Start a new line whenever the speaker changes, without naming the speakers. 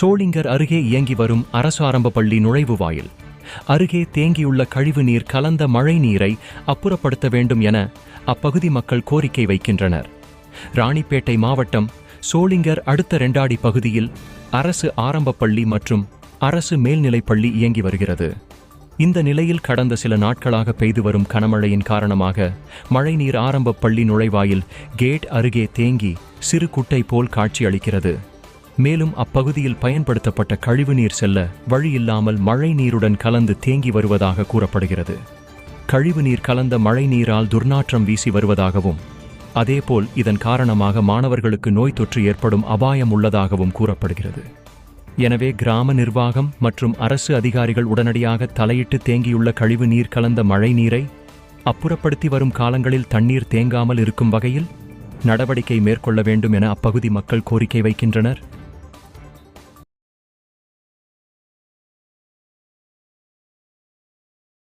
சோளிங்கர் அருகே இயங்கி வரும் அரசு ஆரம்ப பள்ளி நுழைவு வாயில். அருகே தேங்கியுள்ள கழிவு நீர் கலந்த மழை நீரை அப்புறப்படுத்த வேண்டும் என அப்பகுதி மக்கள் கோரிக்கை வைக்கின்றனர். ராணிப்பேட்டை மாவட்டம் சோளிங்கர் அடுத்த ரெண்டாடி பகுதியில் அரசு ஆரம்ப பள்ளி மற்றும் அரசு மேல்நிலைப் பள்ளி இயங்கி வருகிறது. இந்த நிலையில் கடந்த சில நாட்களாக பெய்து வரும் கனமழையின் காரணமாக மழைநீர் ஆரம்ப பள்ளி நுழைவாயில் கேட் அருகே தேங்கி சிறு குட்டை போல் காட்சியளிக்கிறது. மேலும் அப்பகுதியில் பயன்படுத்தப்பட்ட கழிவுநீர் செல்ல வழியில்லாமல் மழை நீருடன் கலந்து தேங்கி வருவதாக கூறப்படுகிறது. கழிவுநீர் கலந்த மழை நீரால் துர்நாற்றம் வீசி வருவதாகவும் அதேபோல் இதன் காரணமாக மாணவர்களுக்கு நோய் தொற்று ஏற்படும் அபாயம் உள்ளதாகவும் கூறப்படுகிறது. எனவே கிராம நிர்வாகம் மற்றும் அரசு அதிகாரிகள் உடனடியாக தலையிட்டு தேங்கியுள்ள கழிவு நீர் கலந்த மழை நீரை அப்புறப்படுத்தி வரும் காலங்களில் தண்ணீர் தேங்காமல் இருக்கும் வகையில் நடவடிக்கை மேற்கொள்ள வேண்டும் என அப்பகுதி மக்கள் கோரிக்கை வைக்கின்றனர்.